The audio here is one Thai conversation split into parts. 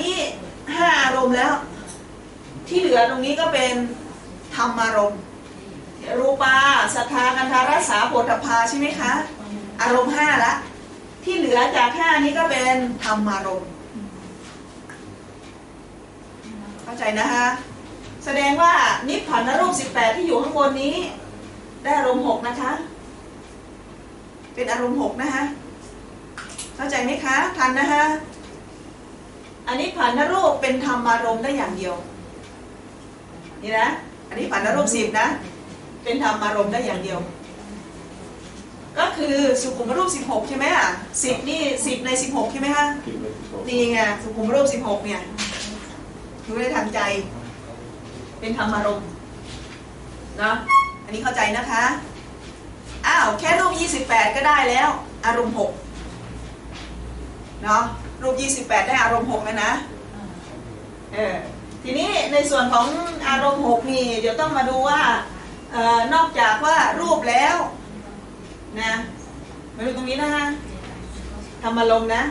นี้ห้าอารมณ์แล้ว ที่เหลือตรงนี้ก็เป็นธรรมารมณ์รูปาสัทธากันทารสาโพธพาใช่ไหมคะ อารมณ์ห้าละที่เหลือจากห้านี้ก็เป็นธรรมารมณ์เข้าใจนะคะแสดงว่านิพพานรูป18ที่อยู่ข้างบนนี้ ได้อารมณ์หกนะคะ เป็นอารมณ์หกนะคะ เข้าใจไหมคะ ทันนะคะ อันนี้ผ่านนรูปเป็นธรรมารมณ์ได้อย่างเดียว นี่นะ อันนี้ผ่านนรูปสิบนะ เป็นธรรมารมณ์ได้อย่างเดียว ก็คือสุขุมรูป16ใช่ไหมอะสิบนี่สิบใน16ใช่ไหมคะกินไปสิบหกนี่ไงสุขุมรูป16เนี่ยรู้ได้ทางใจ เป็นธรรมารมณ์เนาะอันนี้เข้าใจนะคะ อ้าว แค่รูป 28 ก็ได้แล้ว อารมณ์ 6 เนาะ รูป 28 ได้อารมณ์6แล้วนะเออทีนี้ในส่วนของอารมณ์6นี่เดี๋ยวต้องมาดูว่าเอ่อนอกจากว่ารูปแล้วนะมาดูตรงนี้นะคะธรรมารมณ์นะ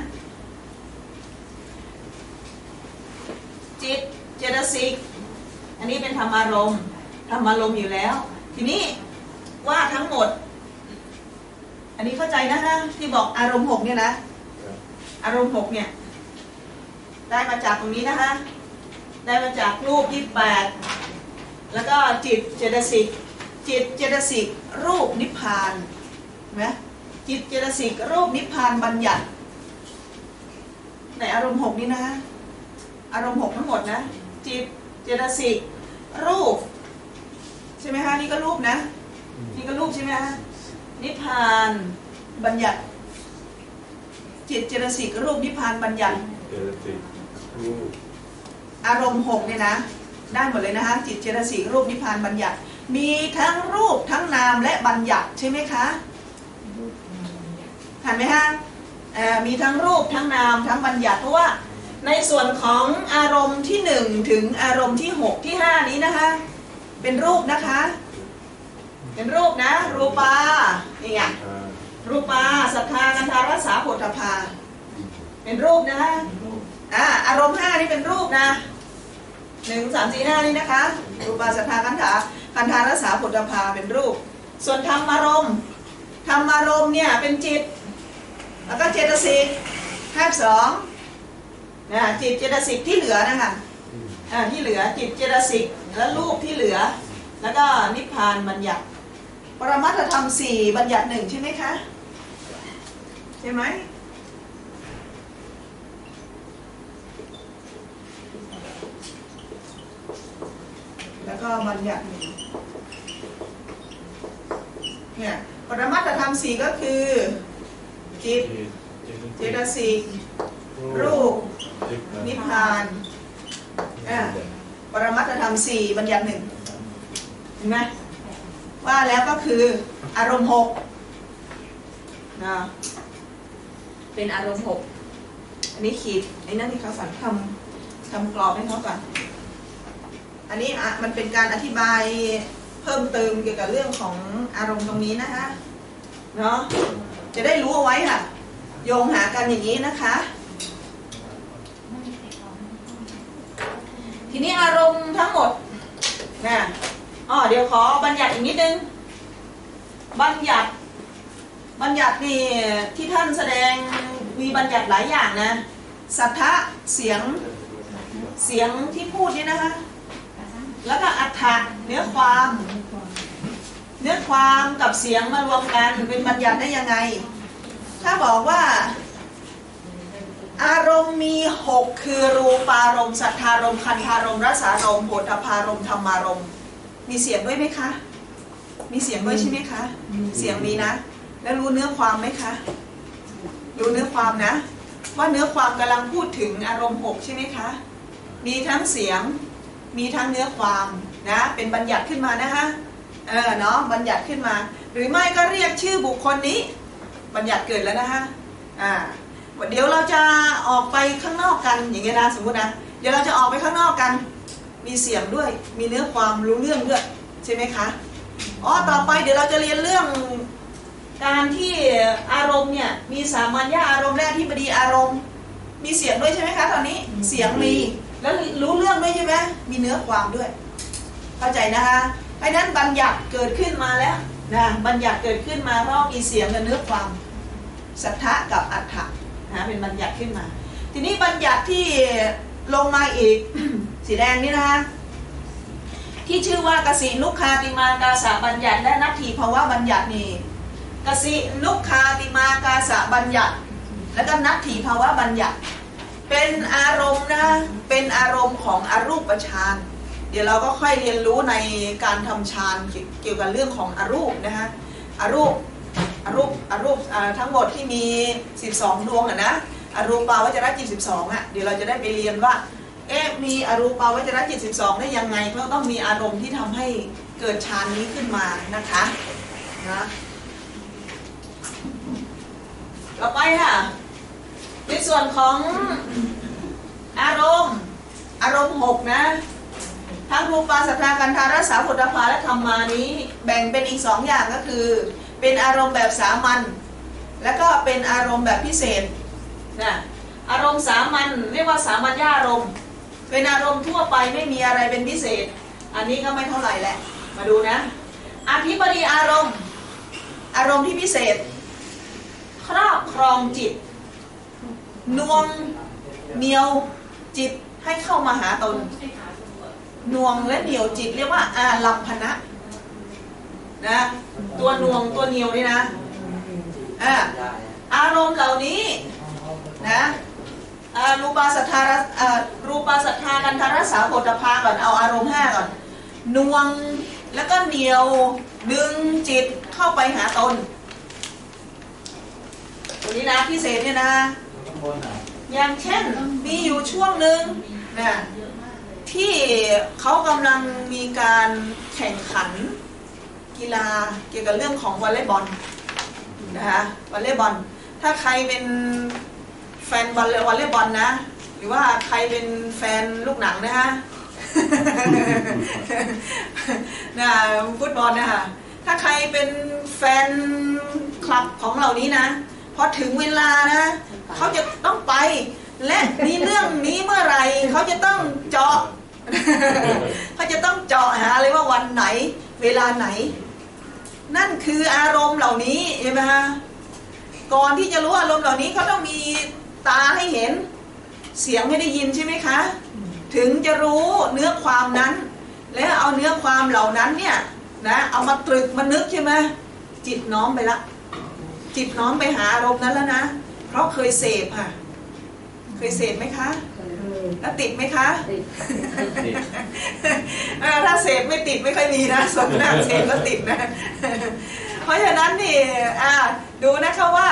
จิตเจตสิกอันนี้เป็นธรรมารมณ์ธรรมารมณ์อยู่แล้ว ทีนี้ว่าทั้งหมด อันนี้เข้าใจนะคะที่บอกอารมณ์หกเนี่ยนะ อารมณ์หกเนี่ย ได้มาจากตรงนี้นะคะ ได้มาจากรูปยี่แปดแล้วก็จิตเจตสิกจิตเจตสิกรูปนิพพานนไหมจิตเจตสิกรูปนิพพานบัญญัติในอารมณ์หกนี้นะคะอารมณ์หกทั้งหมดนะ จิตเจตสิกรูป ใช่ไหมคะนี่ก็รูปนะ นี่ก็รูปใช่ไหมคะนิพพานบัญญัติ จิตเจตสิกรูปนิพพานบัญญัติเจตสิกรูปอารมณ์หกเนี่ยนะได้หมดเลยนะคะจิตเจตสิกรูปนิพพานบัญญัติ มีทั้งรูปทั้งนามและบัญญัติใช่ไหมคะเห็นไหมฮะเอ่อมีทั้งรูปทั้งนามทั้งบัญญัติเพราะว่าในส่วนของอารมณ์ที่หนึ่งถึงอารมณ์ที่หกที่ห้านี้นะคะ เป็นรูปนะคะ เป็นรูปนะ รูปานี่ไงอ่า รูปาสัทธานันทารสาโพธพา เป็นรูปนะอ่าอารมณ์ห้านี่เป็นรูปนะหนึ่งสามสี่ห้านี่นะคะ รูปาสัทธาคันธาคันธารสาผลพาเป็นรูป ส่วนธรรมารมณ์ธรรมารมณ์เนี่ยเป็นจิต แล้วก็เจตสิกแคบสองนะจิตเจตสิกที่เหลือนะคะอ่าที่เหลือจิตเจตสิกและรูปที่เหลือ แล้วก็นิพพานบัญญัติ ปรมัตถธรรมสี่บัญญัติหนึ่งใช่ไหมคะ ใช่ไหมแล้วก็บัญญัติหนึ่งเนี่ยปรมัตถธรรมสี่ก็คือจิตเจตสิกรูปนิพพานอ่าปรมัตถธรรมสี่บัญญัติหนึ่งเห็นไหม ว่าแล้วก็คืออารมณ์หกนะเป็นอารมณ์หกอันนี้ขีดไอ้นั่นที่เขาสั่งทำทำกรอบให้เขาก่อนอันนี้อะมันเป็นการอธิบายเพิ่มเติมเกี่ยวกับเรื่องของอารมณ์ตรงนี้นะคะเนาะจะได้รู้เอาไว้ค่ะ โยงหากันอย่างนี้นะคะ ทีนี้อารมณ์ทั้งหมดนะ อ๋อเดี๋ยวขอบัญญัติอีกนิดนึง บัญญัติ บัญญัตินี่ที่ท่านแสดงมีบัญญัติหลายอย่างนะสัทธะเสียงเสียงที่พูดนี่นะคะ แล้วก็อัฏฐะเนื้อความ เนื้อความกับเสียงมารวมกันเป็นบัญญัติได้ยังไง ถ้าบอกว่า อารมณ์มีหกคือรูปารมณ์สัทธารมณ์คันธารมณ์รสารมณ์โผฏฐารมณ์ธรรมารมณ์ มีเสียงด้วยไหมคะ มีเสียงด้วยใช่ไหมคะ เสียงมีนะ แล้วรู้เนื้อความไหมคะ รู้เนื้อความนะ ว่าเนื้อความกำลังพูดถึงอารมณ์หกใช่ไหมคะ มีทั้งเสียง มีทั้งเนื้อความนะ เป็นบัญญัติขึ้นมานะคะ เออเนาะ บัญญัติขึ้นมา หรือไม่ก็เรียกชื่อบุคคลนี้ บัญญัติเกิดแล้วนะคะ อ่าเดี๋ยวเราจะออกไปข้างนอกกันอย่างเงี้ยนะสมมตินะ เดี๋ยวเราจะออกไปข้างนอกกัน มีเสียงด้วย มีเนื้อความรู้เรื่องด้วยใช่ไหมคะ อ๋อ ต่อไปเดี๋ยวเราจะเรียนเรื่องการที่อารมณ์เนี่ยมีสามัญญาอารมณ์และอธิบดีอารมณ์ มีเสียงด้วยใช่ไหมคะตอนนี้เสียงมีแล้วรู้เรื่องด้วยใช่ไหมมีเนื้อความด้วย เข้าใจนะคะเพราะนั้นบัญญัติเกิดขึ้นมาแล้วนะบัญญัติเกิดขึ้นมาเพราะมีเสียงกับเนื้อความสัทธะกับอัฏฐะนะเป็นบัญญัติขึ้นมา ทีนี้บัญญัติที่ลงมาอีก สีแดงนี่นะคะที่ชื่อว่ากสินุคาติมากาสะบัญญัติ และนัตถีภาวะบัญญัตินี่กสินุคาติมากาสะบัญญัติ แล้วก็นัตถีภาวะบัญญัติ เป็นอารมณ์นะเป็นอารมณ์ของอรูปฌานเดี๋ยวเราก็ค่อยเรียนรู้ในการทำฌานเกี่ยวกับเรื่องของอรูปนะฮะอรูปอรูปอรูปทั้งหมดที่มี 12 ดวงอะนะอรูปาวจรจิต12อะเดี๋ยวเราจะได้ไปเรียนว่า เอ๊ะมีอรูปาวจรจิต 12 ได้ยังไง เพราะต้องมีอารมณ์ที่ทำให้เกิดฌานนี้ขึ้นมานะคะนะต่อไปค่ะ ในส่วนของอารมณ์อารมณ์หกนะทั้งรูปาสัทธากันธารสาผลภาและธรรมานี้ แบ่งเป็นอีกสองอย่างก็คือ เป็นอารมณ์แบบสามัญแล้วก็เป็นอารมณ์แบบพิเศษนะอารมณ์สามัญเรียกว่าสามัญญาอารมณ์ เป็นอารมณ์ทั่วไปไม่มีอะไรเป็นพิเศษ อันนี้ก็ไม่เท่าไหร่แหละ มาดูนะ อธิบดีอารมณ์ อารมณ์ที่พิเศษ ครอบครองจิตนวงเหนียวจิตให้เข้ามาหาตนนวงและเหนียวจิตเรียกว่าอารัมพนะนะตัวนวงตัวเหนียวนี่นะอ่าอารมณ์เหล่านี้นะ รูปาสัทธาระรูปาสัทธากันทารสาโพธพาก่อนเอาอารมณ์ห้าก่อนนวงแล้วก็เหนียวดึงจิตเข้าไปหาตนตัวนี้นะพิเศษเนี่ยนะ อย่างเช่นมีอยู่ช่วงหนึ่งนะที่เขากำลังมีการแข่งขันกีฬาเกี่ยวกับเรื่องของวอลเลย์บอลนะคะวอลเลย์บอลถ้าใครเป็น ฟนวอลเลยวอลเลย์บอลนะ หรือว่าใครเป็นแฟนลูกหนังนะฮะนะฟุตบอลนะคะถ้าใครเป็นแฟนคลับของเหล่านี้นะพอถึงเวลานะเขาจะต้องไป และมีเรื่องนี้เมื่อไหร่เขาจะต้องเจาะเขาจะต้องเจาะหาเลยว่าวันไหน เวลาไหน นั่นคืออารมณ์เหล่านี้ใช่ไหมฮะก่อนที่จะรู้อารมณ์เหล่านี้เขาต้องมี ตาให้เห็น เสียงให้ได้ยินใช่ไหมคะ ถึงจะรู้เนื้อความนั้น แล้วเอาเนื้อความเหล่านั้นเนี่ยนะเอามาตรึกมานึกใช่ไหมจิตน้อมไปละ จิตน้อมไปหาอารมณ์นั้นแล้วนะ เพราะเคยเสพค่ะ เคยเสพไหมคะแล้วติดไหมคะเออถ้าเสพไม่ติดไม่ค่อยมีนะส่วนมากเสพก็ติดนะ เพราะฉะนั้นนี่อ่าดูนะคะว่า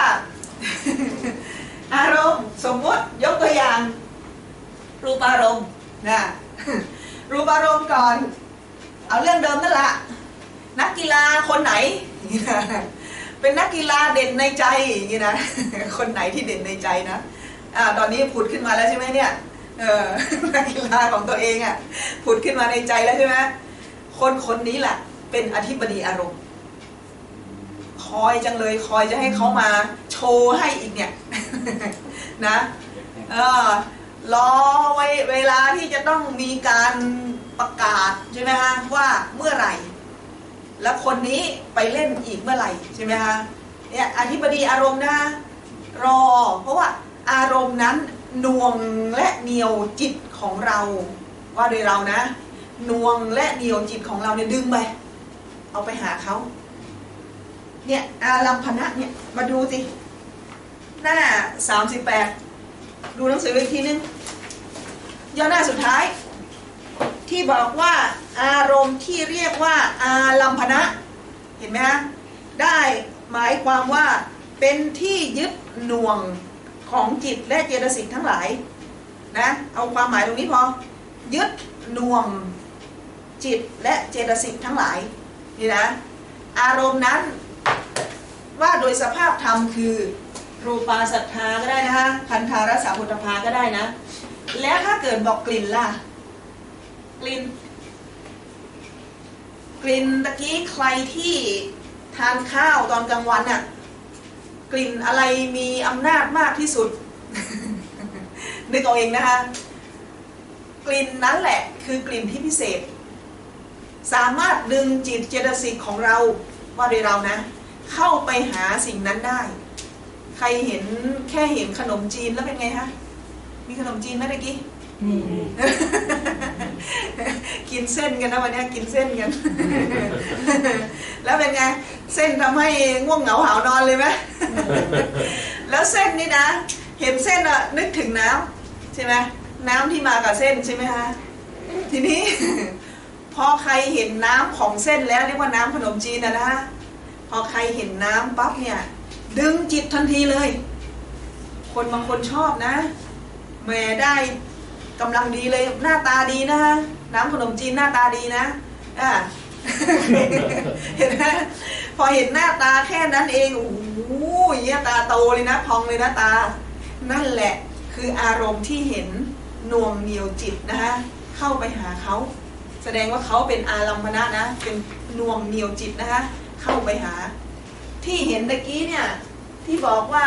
อารมณ์สมมติยกตัวอย่าง รูปอารมณ์นะรูปอารมณ์ก่อน เอาเรื่องเดิมนั่นแหละนักกีฬาคนไหน เป็นนักกีฬาเด่นในใจอย่างนี้นะคนไหนที่เด่นในใจนะอ่าตอนนี้ผุดขึ้นมาแล้วใช่ไหมเนี่ยเออนักกีฬาของตัวเองอะ่ะผุดขึ้นมาในใจแล้วใช่ไหมคนคนนี้แหละเป็นอธิบดีอารมณ์ คอยจังเลยคอยจะให้เขามาโชว์ให้อีกเนี่ยนะเออ รอไว้เวลาที่จะต้องมีการประกาศใช่ไหมฮะว่าเมื่อไหร่ แล้วคนนี้ไปเล่นอีกเมื่อไหร่ใช่ไหมฮะเนี่ยอธิบดีอารมณ์นะรอ เพราะว่าอารมณ์นั้นน่วงและเหนียวจิตของเราว่าโดยเรานะน่วงและเหนียวจิตของเราเนี่ยดึงไป เอาไปหาเขาเนี่ยอารัมพนะเนี่ยมาดูสิหน้าสามสิบแปด ดูหนังสืออีกทีนึงย่อหน้าสุดท้าย ที่บอกว่าอารมณ์ที่เรียกว่าอารัมพนะ เห็นไหมฮะได้หมายความว่าเป็นที่ยึดหน่วงของจิตและเจตสิกทั้งหลายนะเอาความหมายตรงนี้พอยึดหน่วงจิตและเจตสิกทั้งหลายนี่นะอารมณ์นั้นว่าโดยสภาพธรรมคือ รูปาศรัทธาก็ได้นะคะคันธารสามุตภาก็ได้นะ แล้วถ้าเกิดบอกกลิ่นล่ะ กลิ่น กลิ่นตะกี้ใครที่ทานข้าวตอนกลางวันน่ะกลิ่นอะไรมีอำนาจมากที่สุด นึกเอาเองนะคะ กลิ่นนั้นแหละคือกลิ่นที่พิเศษ สามารถดึงจิตเจตสิกของเราว่าโดยเรานะ เข้าไปหาสิ่งนั้นได้ ใครเห็นแค่เห็นขนมจีนแล้วเป็นไงฮะ มีขนมจีนไหมเมื่อกี้นี่กินเส้นกันนะวันนี้กินเส้นกัน แล้วเป็นไง เส้นทำให้ง่วงเหงาหาวนอนเลยไหมแล้วเส้นนี่นะ เห็นเส้นอะนึกถึงน้ำใช่ไหมน้ำที่มากับเส้นใช่ไหมคะทีนี้พอใครเห็นน้ำของเส้นแล้วเรียกว่าน้ำขนมจีนนะนะพอใครเห็นน้ำปั๊บเนี่ย ดึงจิตทันทีเลย คนบางคนชอบนะแหม่ได้กำลังดีเลยหน้าตาดีนะน้ำขนมจีนหน้าตาดีนะอ่าเห็นไหมพอเห็นหน้าตาแค่นั้นเองโอ้โหเยี่ยตาโตเลยนะ พองเลยนะตา นั่นแหละคืออารมณ์ที่เห็นน่วงเหนียวจิตนะคะเข้าไปหาเขาแสดงว่าเขาเป็นอารัมพนะนะ เป็นน่วงเหนียวจิตนะคะเข้าไปหา ที่เห็นตะกี้เนี่ย ที่บอกว่า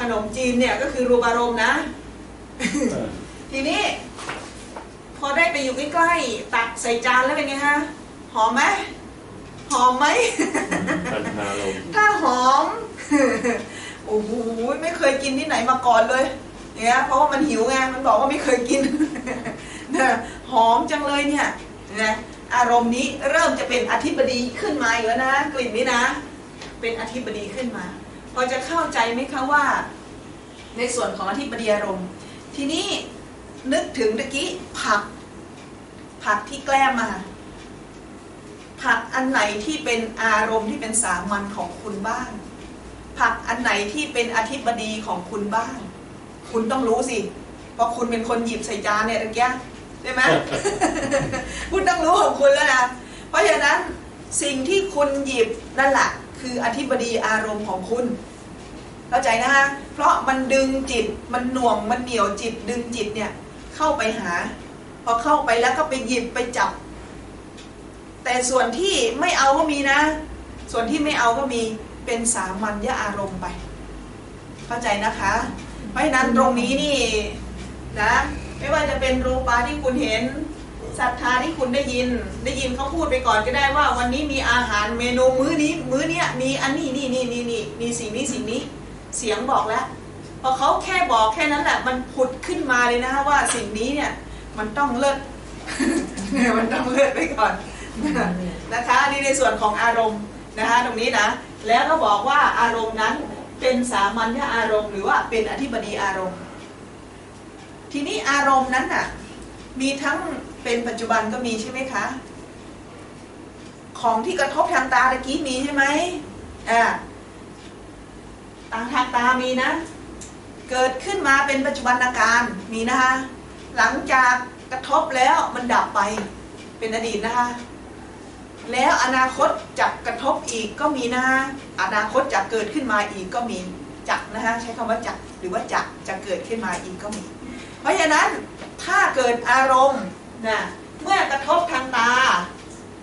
ขนมจีนเนี่ยก็คือรูปอารมณ์นะ ทีนี้ พอได้ไปอยู่ใกล้ๆตักใส่จานแล้วเป็นไงฮะหอมไหมหอมไหมตัณหาลมถ้าหอมโอ้โหไม่เคยกินที่ไหนมาก่อนเลยเนี่ยเพราะว่ามันหิวไงมันบอกว่าไม่เคยกินนะหอมจังเลยเนี่ยนะอารมณ์นี้เริ่มจะเป็นอธิบดีขึ้นมาอีกแล้วนะกลิ่นนี้นะ เป็นอธิบดีขึ้นมา พอจะเข้าใจไหมคะว่า ในส่วนของอธิบดีอารมณ์ ทีนี้นึกถึงตะกี้ผัก ผักที่แกล้มมา ผักอันไหนที่เป็นอารมณ์ที่เป็นสามัญของคุณบ้าง ผักอันไหนที่เป็นอธิบดีของคุณบ้าง คุณต้องรู้สิเพราะคุณเป็นคนหยิบใส่จานเนี่ยตะกี้ใช่ไหมคุณต้องรู้ของคุณแล้วนะเพราะฉะนั้นสิ่งที่คุณหยิบนั่นแหละ คืออธิบดีอารมณ์ของคุณ เข้าใจนะฮะเพราะมันดึงจิตมันหน่วงมันเหนี่ยวจิต ดึงจิตเนี่ยเข้าไปหา พอเข้าไปแล้วก็ไปหยิบไปจับ แต่ส่วนที่ไม่เอาก็มีนะ ส่วนที่ไม่เอาก็มีเป็นสามัญญอารมณ์ไป เข้าใจนะคะ เพราะฉะนั้นตรงนี้นี่นะไม่ว่าจะเป็นรูปาที่คุณเห็น ศรัทธาที่คุณได้ยิน ได้ยินเขาพูดไปก่อนก็ได้ว่า วันนี้มีอาหารเมนูมื้อนี้ มื้อเนี้ยมีอันนี้นี่นี่นี่นี่มีสิ่งนี้สิ่งนี้ เสียงบอกแล้วพอเขาแค่บอกแค่นั้นแหละมันผุดขึ้นมาเลยนะว่าสิ่งนี้เนี่ยมันต้องเลิศมันต้องเลิศไปก่อนนะคะนี่ในส่วนของอารมณ์นะคะตรงนี้นะแล้วก็บอกว่าอารมณ์นั้นเป็นสามัญญอารมณ์ หรือว่าเป็นอธิบดีอารมณ์ ทีนี้อารมณ์นั้นน่ะมีทั้ง เป็นปัจจุบันก็มีใช่ไหมคะ ของที่กระทบทางตาตะกี้มีใช่ไหมอ่าตาทางตามีนะ เกิดขึ้นมาเป็นปัจจุบันอาการมีนะคะ หลังจากกระทบแล้วมันดับไปเป็นอดีตนะคะ แล้วอนาคตจะกระทบอีกก็มีนะฮะอนาคตจะเกิดขึ้นมาอีกก็มีจักนะฮะใช้คำว่าจักหรือว่าจักจะเกิดขึ้นมาอีกก็มี เพราะฉะนั้นถ้าเกิดอารมณ์ นะเมื่อกระทบทางตา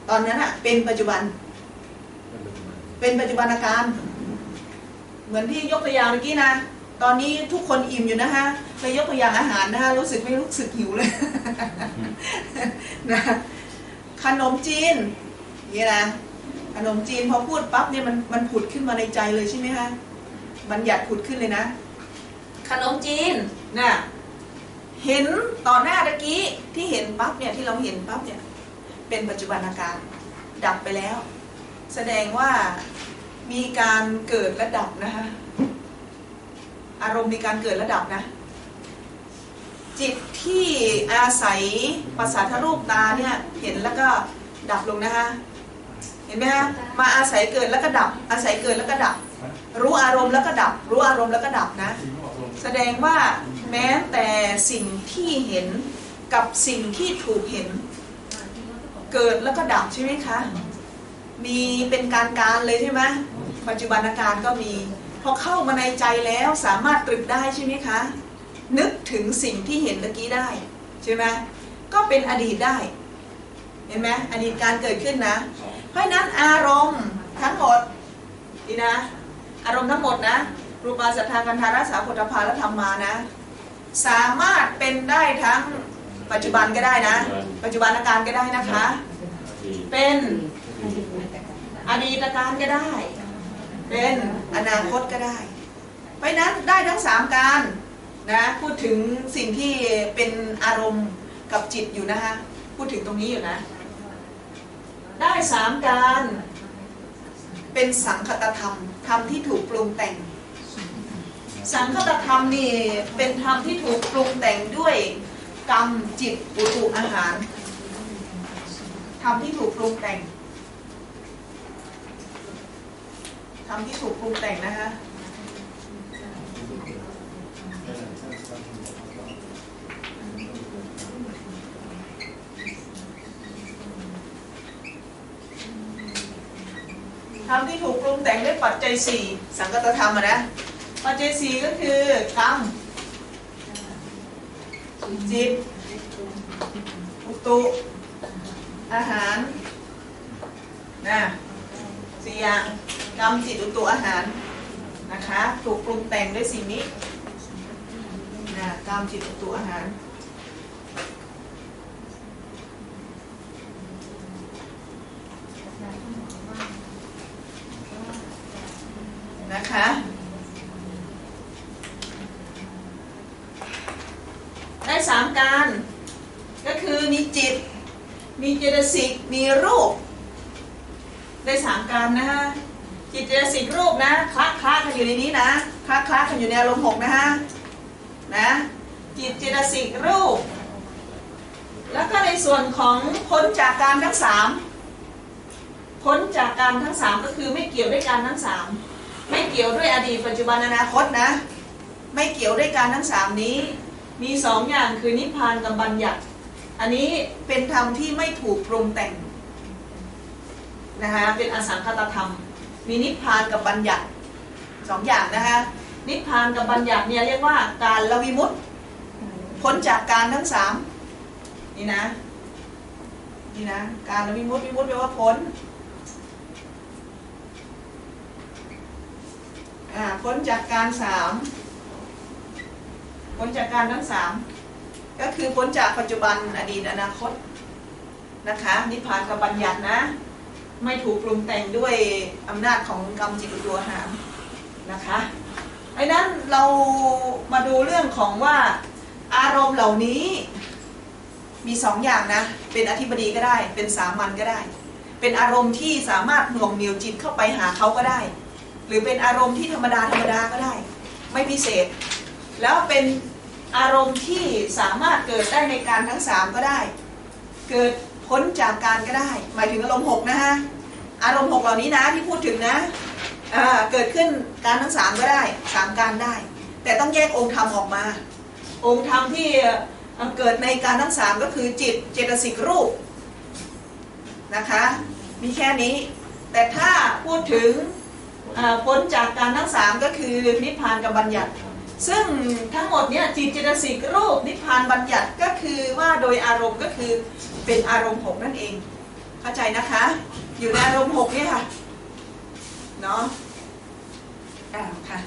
ตอนนั้นอะเป็นปัจจุบัน เป็นปัจจุบันอาการ เหมือนที่ยกตัวอย่างเมื่อกี้นะตอนนี้ทุกคนอิ่มอยู่นะฮะเลยยกตัวอย่างอาหารนะฮะรู้สึกไม่รู้สึกหิวเลยนะขนมจีนนี่นะขนมจีนพอพูดปั๊บเนี่ยมันมันผุดขึ้นมาในใจเลยใช่ไหมฮะบัญญัติผุดขึ้นเลยนะ ขนมจีนน่ะ เห็นต่อหน้าตะกี้ที่เห็นปั๊บเนี่ยที่เราเห็นปั๊บเนี่ยเป็นปัจจุบันอาการดับไปแล้ว แสดงว่ามีการเกิดและดับนะคะอารมณ์มีการเกิดและดับนะ จิตที่อาศัยภาษาทรูปตาเนี่ยเห็นแล้วก็ดับลงนะคะเห็นไหมฮะมาอาศัยเกิดแล้วก็ดับ อาศัยเกิดแล้วก็ดับ รู้อารมณ์แล้วก็ดับ รู้อารมณ์แล้วก็ดับนะ แสดงว่า แม้แต่สิ่งที่เห็นกับสิ่งที่ถูกเห็น เกิดแล้วก็ดับใช่ไหมคะ มีเป็นการการเลยใช่ไหมปัจจุบันอาการก็มี พอเข้ามาในใจแล้วสามารถตรึกได้ใช่ไหมคะ นึกถึงสิ่งที่เห็นตะกี้ได้ใช่ไหมก็เป็นอดีตได้ เห็นไหมอดีตการเกิดขึ้นนะ เพราะนั้นอารมณ์ทั้งหมดนี่นะ อารมณ์ทั้งหมดนะรูปาสัทธากันธารัสสาผลพาและธรรมานะ สามารถเป็นได้ทั้งปัจจุบันก็ได้นะ ปัจจุบันอาการก็ได้นะคะที่เป็นอดีตการก็ได้ เป็นอนาคตก็ได้ เพราะฉะนั้นได้ทั้งสามการนะพูดถึงสิ่งที่เป็นอารมณ์กับจิตอยู่นะคะพูดถึงตรงนี้อยู่นะ ได้สามการเป็นสังคตธรรมธรรมที่ถูกปรุงแต่ง สังคตธรรมนี่เป็นธรรมที่ถูกปรุงแต่งด้วยกรรมจิตอุตุอาหารธรรมที่ถูกปรุงแต่งธรรมที่ถูกปรุงแต่งนะคะธรรมที่ถูกปรุงแต่งด้วยปัจจัยสี่สังกัตธรรมนะ ปัจจัยสี่ก็คือกรรมจิตอุตุ อาหารนะสี่อย่างกรรมจิตอุตุอาหารนะคะถูกปรุงแต่งด้วยสิ่งนี้นะกรรมจิตอุตุอาหารนะคะ ได้สามการ ก็คือมีจิต มีเจตสิก มีรูป ได้สามการนะฮะ จิตเจตสิกรูปนะคละคละกันอยู่ในนี้นะคละคละกันอยู่ในอารมณ์หกนะฮะ นะ จิตเจตสิกรูป แล้วก็ในส่วนของพ้นจากการทั้งสามพ้นจากการทั้งสามก็คือไม่เกี่ยวด้วยการทั้งสามไม่เกี่ยวด้วยอดีตปัจจุบันอนาคตนะ ไม่เกี่ยวด้วยการทั้งสามนี้ มีสองอย่างคือนิพพานกับบัญญัติ อันนี้เป็นธรรมที่ไม่ถูกปรุงแต่งนะคะเป็นอสังคตธรรม มีนิพพานกับบัญญัติสองอย่างนะคะนิพพานกับบัญญัติเนี่ยเรียกว่าการละวิมุตติพ้นจากการทั้งสามนี่นะนี่นะการละวิมุตติวิมุตติแปลว่าพ้นอ่าพ้นจากการสาม พ้นจากการทั้งสามก็คือพ้นจากปัจจุบันอดีตอนาคตนะคะนิพพานกับบัญญัตินะ ไม่ถูกปรุงแต่งด้วยอำนาจของกรรมจิตตัวหามนะคะไอ้นั้นเรามาดูเรื่องของว่าอารมณ์เหล่านี้มีสองอย่างนะ เป็นอธิบดีก็ได้ เป็นสามัญก็ได้ เป็นอารมณ์ที่สามารถหน่วงเหนียวจิตเข้าไปหาเขาก็ได้ หรือเป็นอารมณ์ที่ธรรมดาธรรมดาก็ได้ ไม่พิเศษ แล้วเป็นอารมณ์ที่สามารถเกิดได้ในการทั้งสามก็ได้ เกิดพ้นจากการก็ได้ หมายถึงอารมณ์หกนะฮะอารมณ์หกเหล่านี้นะที่พูดถึงนะอ่าเกิดขึ้นการทั้งสามก็ได้สามการได้ แต่ต้องแยกองค์ธรรมออกมา องค์ธรรมที่เกิดในการทั้งสามก็คือจิตเจตสิกรูปนะคะมีแค่นี้ แต่ถ้าพูดถึงพ้นจากการทั้งสามก็คือนิพพานกับบัญญัติ ซึ่งทั้งหมดเนี่ยจิตเจตสิกรูปนิพพานบัญญัติก็คือว่าโดยอารมณ์ก็คือเป็นอารมณ์หกนั่นเอง เข้าใจนะคะ อยู่ในอารมณ์หกเนี่ยค่ะเนาะอ่าค่ะ